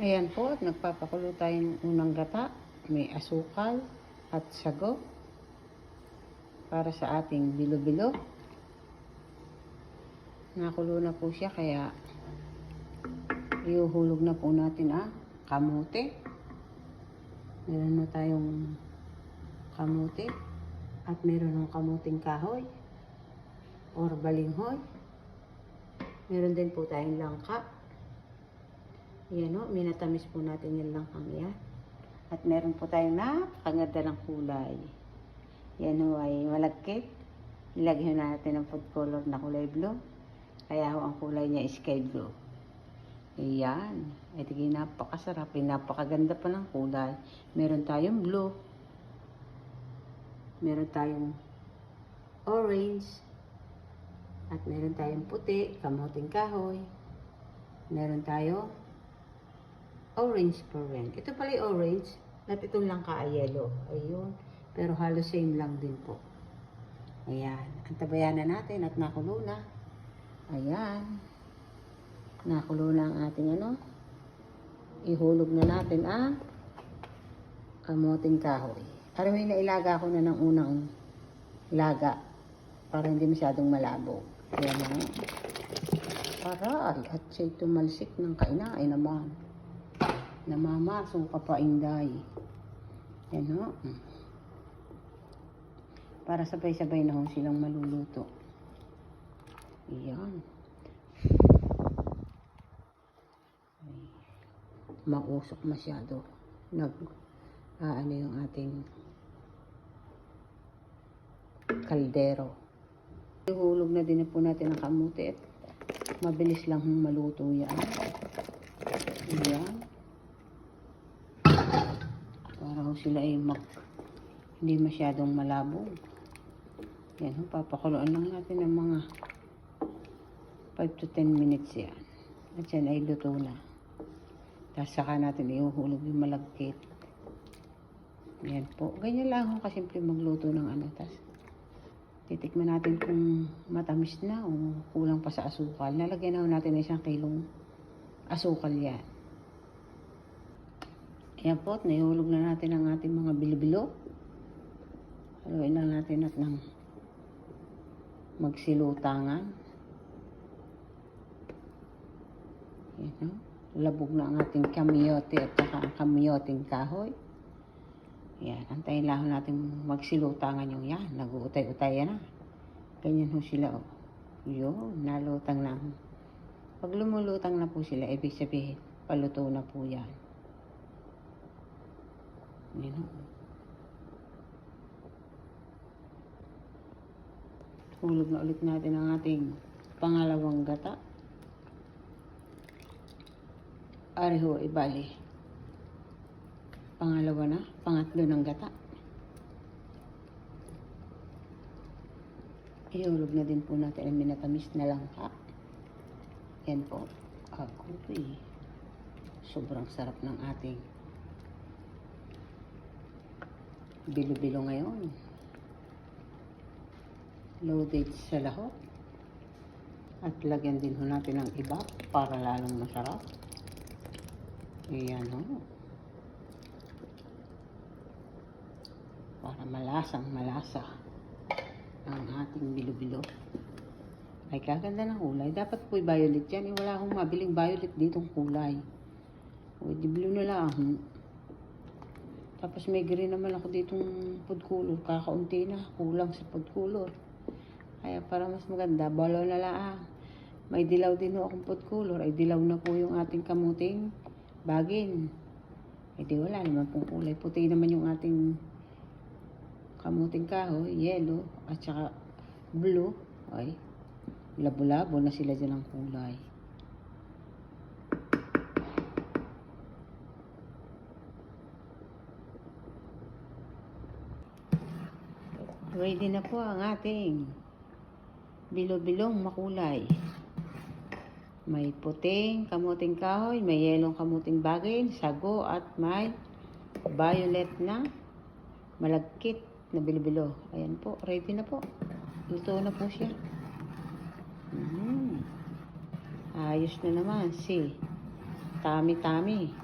Ayan po, at nagpapakulo tayo ng unang gata. May asukal at sago para sa ating bilo-bilo. Nakulo na po siya kaya iuhulog na po natin ah, kamote. Meron na tayong kamote at meron ng kamuting kahoy or balinghoy. Meron din po tayong langka. Yan o, minatamis po natin yung langkang yan. At meron po tayong napakaganda ng kulay. Yan o ay malagkit. Nilagyan natin ng food color na kulay blue. Kaya ho ang kulay niya is sky blue. Ayan. Ay tigay napakasarap. Ay napakaganda pa ng kulay. Meron tayong blue. Meron tayong orange. At meron tayong puti, kamuting kahoy. Meron tayo orange pa rin. Ito pala yung orange. At itong lang ka ay yellow. Ayun. Pero halos same lang din po. Ayan. Antabayan na natin at nakulo na. Ayan. Nakulo na ang ating ano. Ihulog na natin ang kamoting kahoy. Para may nailaga ko na ng unang laga para hindi masyadong malabo. Ayan na. Aray, at siya'y tumalsik ng kainain naman. Namamasong ka pa, Inday. Yan ho. Para sabay-sabay na ho silang maluluto. Iyan. Ay, mausok masyado. Nag, ah, ano yung ating kaldero. Ihulog na din po natin ang kamuti mabilis lang maluto yan. Yan. Para ho sila ay mag, hindi masyadong malabo. Yan ho, papakuluan lang natin ng mga 5 to 10 minutes yan. At yan ay luto na. Tapos saka natin ihuhulog yung malagkit. Yan po. Ganyan lang ho kasimple magluto ng ano. Tapos titikman natin kung matamis na o kulang pa sa asukal. Lalagyan na ho natin ng isang kilong asukal yan. Ayan po, at na natin ang ating mga bilibilo. Haluin lang natin at nang magsilutangan. Ayan, no? Labog na ang ating kamyote at saka ang kamyoting kahoy. Yan, antayin lang natin magsilutangan yung yan. Nag-uutay-utay na. Ganyan ho sila, oh. Yun, nalutang na. Pag lumulutang na po sila, ibig sabihin, paluto na po yan. Ho. Hulog na ulit natin ang ating pangalawang gata. Ariho, ibali. Pangalawa na, pangatlo ng gata. Ihulog na din po natin ang minatamis na langka. Yan po. Agoy. Sobrang sarap ng ating bilo-bilo ngayon. Loaded sa lahok. At lagyan din ho natin ng iba para lalong masarap. Ayan ho. Para malasang malasa ang ating bilo-bilo. Ay, kaganda ng kulay. Dapat po'y violet yan. Eh, wala akong mabiling violet ditong kulay. O, di blue na lang. Tapos may green naman ako ditong food color. Kakaunti na. Kulang sa food color. Kaya para mas maganda, balaw na lang. May dilaw din ho akong food color. Ay, dilaw na po yung ating kamuting bagin. Ay, di wala naman pong kulay. Puti naman yung ating kamuting kahoy, yellow, at saka blue. Ay, labo-labo na sila dyan ng kulay. Ready na po ang ating bilo-bilong makulay. May puting kamuting kahoy, may yelong kamuting bagay, sago at may violet na malagkit na bilo-bilo. Ayan po, ready na po. Luto na po siya. Mhm. Ayos na naman si Tami-tami.